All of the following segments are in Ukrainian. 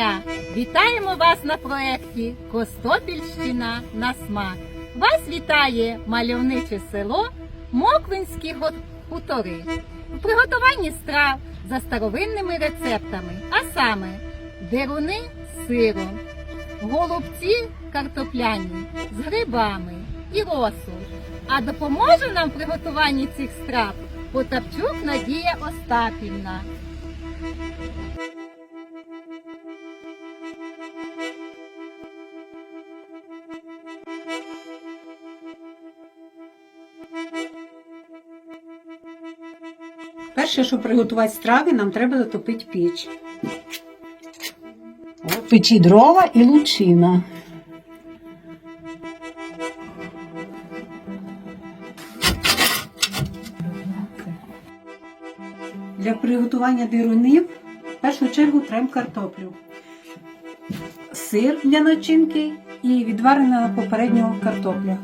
Дня! Вітаємо вас на проєкті Костопільщина на смак. Вас вітає мальовниче село Моквинські хутори. В приготуванні страв за старовинними рецептами, а саме деруни з сиром, голубці картопляні з грибами і розсол. А допоможе нам в приготуванні цих страв Потапчук Надія Остапівна. Перше, щоб приготувати страви, нам треба затопити піч. В печі дрова і лучина. Для приготування дирунів в першу чергу треба картоплю, сир для начинки і відварена попередньо картопля.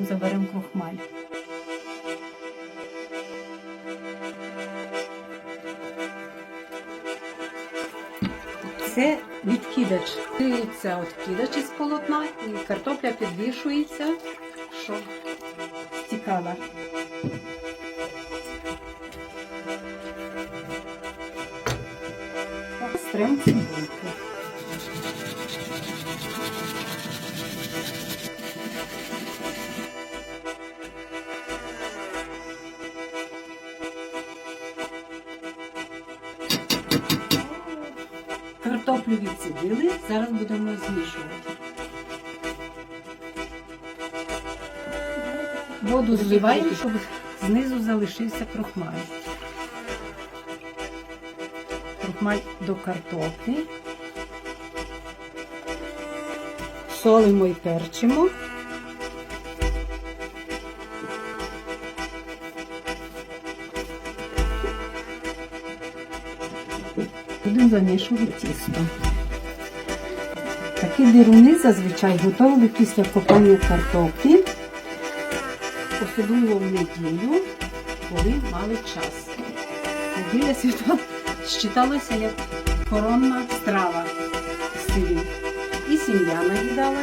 Потім заберемо крохмаль. Це відкидач. Це відкидач із полотна і картопля підвішується, щоб стікала. Стрим цибульку. Картоплю відсідили, зараз будемо змішувати. Воду зливаємо, щоб знизу залишився крохмаль. Крохмаль до картоплі. Солимо і перчимо. Будемо замішувати тісто. Такі дируни зазвичай готували після копання картоплі, особливо в неділю, коли мали час. Неділя свята считалася як коронна страва в селі. І сім'я наїдала.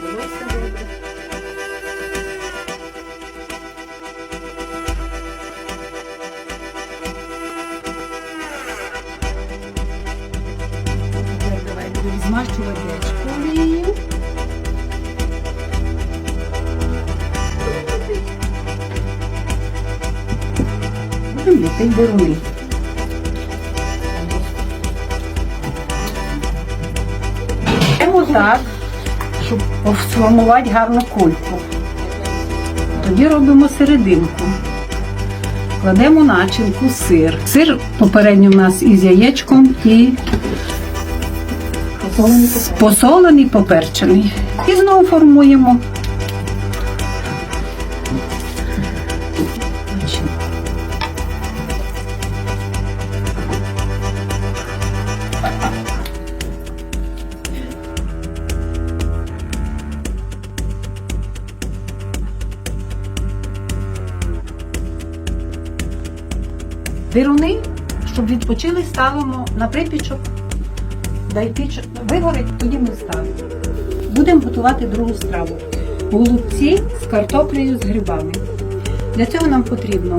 Було все добре. Змащувати олією. Будемо ліпити боруни. Беремо так, щоб сформувати гарну кульку. Тоді робимо серединку. Кладемо начинку сир. Сир попередньо у нас із яєчком і посолений, поперчений. І знову формуємо. Дируни, щоб відпочили, ставимо на припічок. Дай піч вигорить, тоді ми ставимо. Будемо готувати другу страву. Голубці з картоплею з грибами. Для цього нам потрібно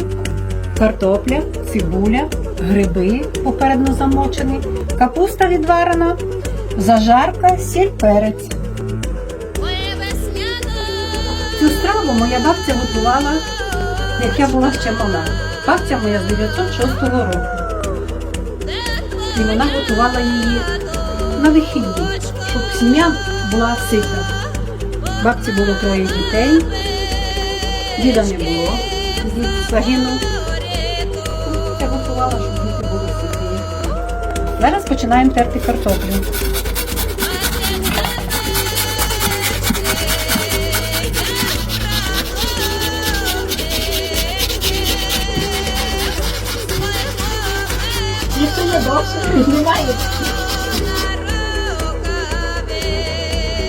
картопля, цибуля, гриби попередньо замочені, капуста відварена, зажарка, сіль, перець. Цю страву моя бабця готувала, як я була ще мала. Бабця моя з 906 року. І вона готувала її на вихідні, щоб сім'я була сита. Бабці було троє дітей, діда не було, дід загинув. Я готувала, щоб діти були ситі. Зараз починаємо терти картоплю.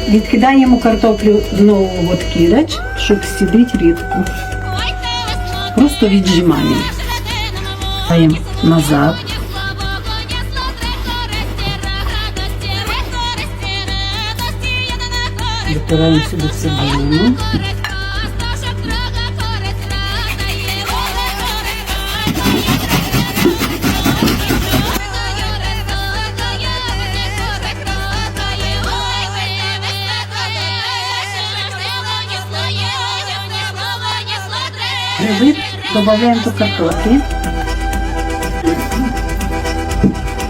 Відкидаємо картоплю знову в откидач, щоб сідить рідко. Просто віджимаємо. Даємо назад. Витираємо сюди цибулину. Гриби додаємо до картоплі.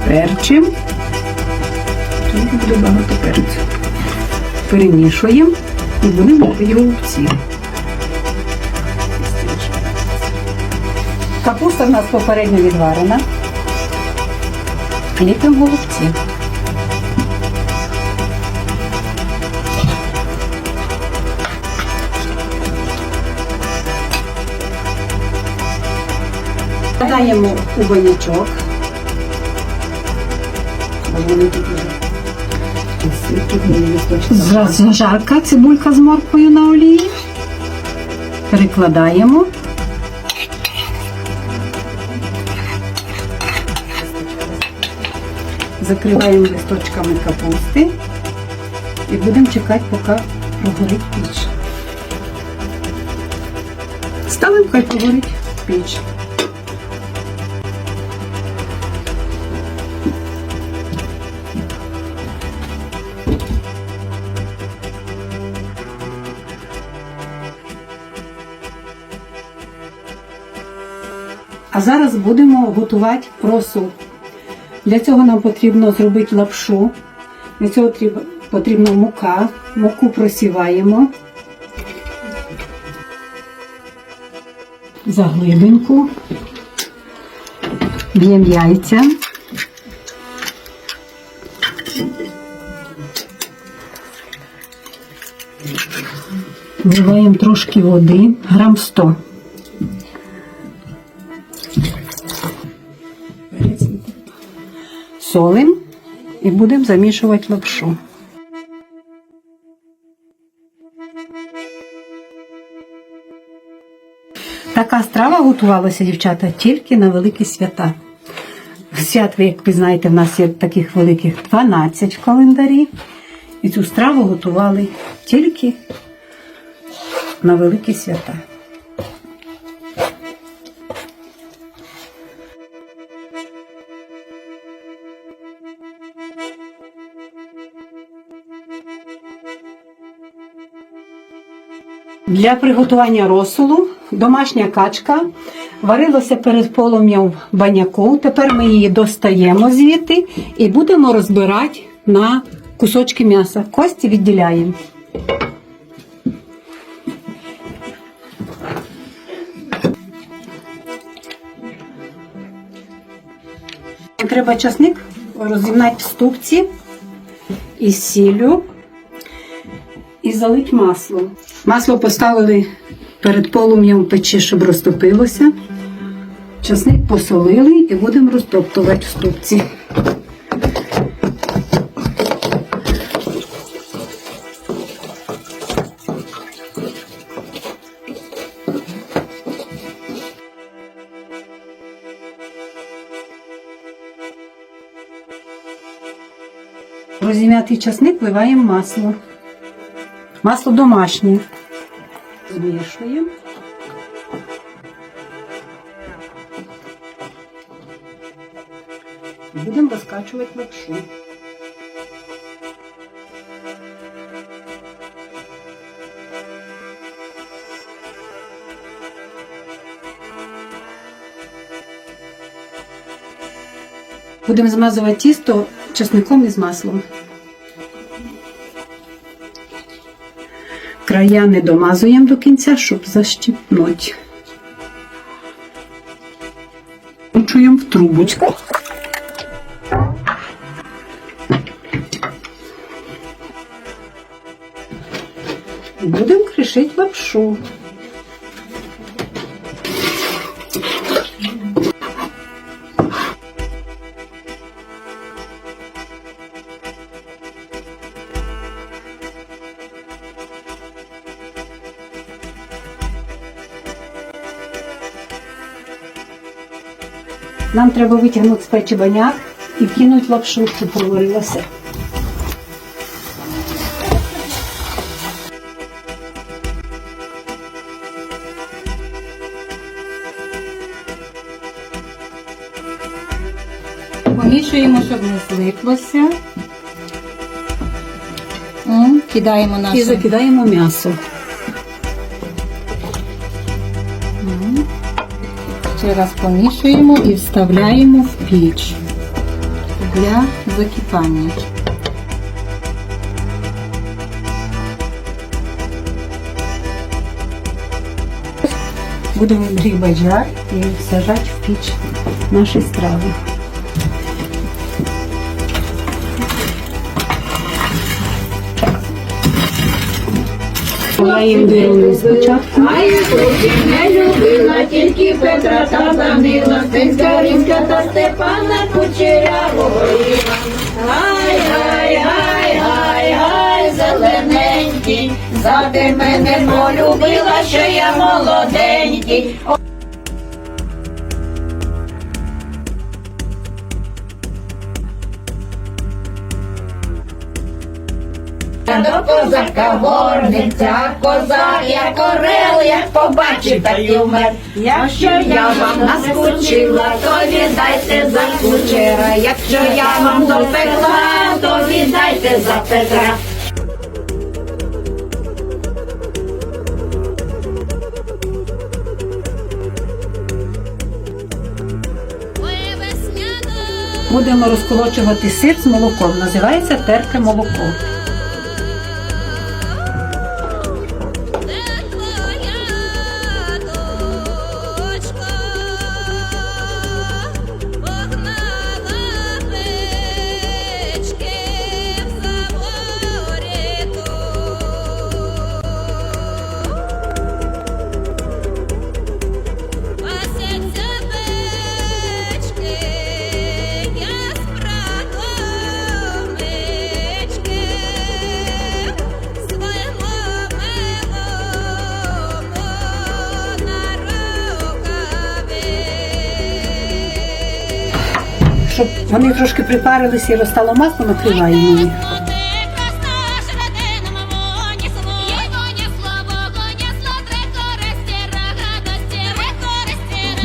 Перчим. Тут буде багато перцю. Перемішуємо і будемо голубці. Капуста в нас попередньо відварена. Ліпимо голубці. Вкладаємо у банячок. Зразу жарка цибулька з морквою на олії. Перекладаємо. Закриваємо листочками капусти і будемо чекати, поки прогорить піч. Ставимо, хай прогорить піч. А зараз будемо готувати просол. Для цього нам потрібно зробити лапшу. Для цього потрібна мука. Муку просіваємо. Заглибинку. Б'ємо яйця. Вливаємо трошки води, грам 100. Солим і будемо замішувати лапшу. Така страва готувалася, дівчата, тільки на великі свята. Свят, ви, як ви знаєте, в нас є таких великих 12 в календарі. І цю страву готували тільки на великі свята. Для приготування розсолу домашня качка варилася перед полум'ям баняку. Тепер ми її достаємо звідти і будемо розбирати на кусочки м'яса. Кості відділяємо. Треба часник розімнати в ступці із сіллю і залить маслом. Масло поставили перед полум'ям печі, щоб розтопилося. Часник посолили і будемо розтоптувати в ступці. Розім'ятий часник вливаємо масло. Масло домашнє. Змішуємо. Будемо розкачувати лапшу. Будемо змазувати тісто чесником і з маслом. Края не домазуємо до кінця, щоб защіпнути. Чуємо в трубочку. Будемо кришити лапшу. Нам треба витягнути з печі баняк і вкинути лапшу, щоб проварилася. Помішуємо, щоб не злиплося. Кидаємо І закидаємо м'ясо. М. Ще раз помішуємо і вставляємо в піч для закипання. Будемо грібати жар і сажати в піч наші страви. Я їм дивлю спочатку. Не любила тільки Петра та Данила, Стенська Римська та Степана Кучерявого Гай, гай, гай, гай, гай, зелененький, за ти мене полюбила, що я молоденький. До козака горниця, козак, як орел, як побачив, так і вмер. Якщо я вам наскучила, то віддайте за кучера. Якщо я вам допекла, то віддайте за Петра. Будемо розколочувати сир з молоком. Називається терте молоко. Щоб вони трошки припарилися і розстало масло, накриваємо їх.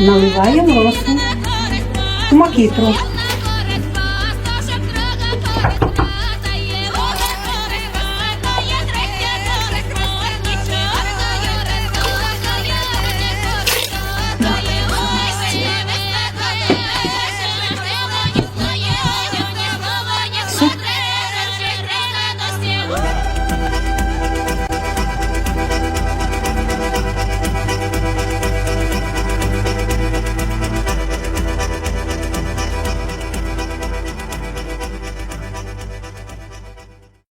Наливаємо росу, макітру.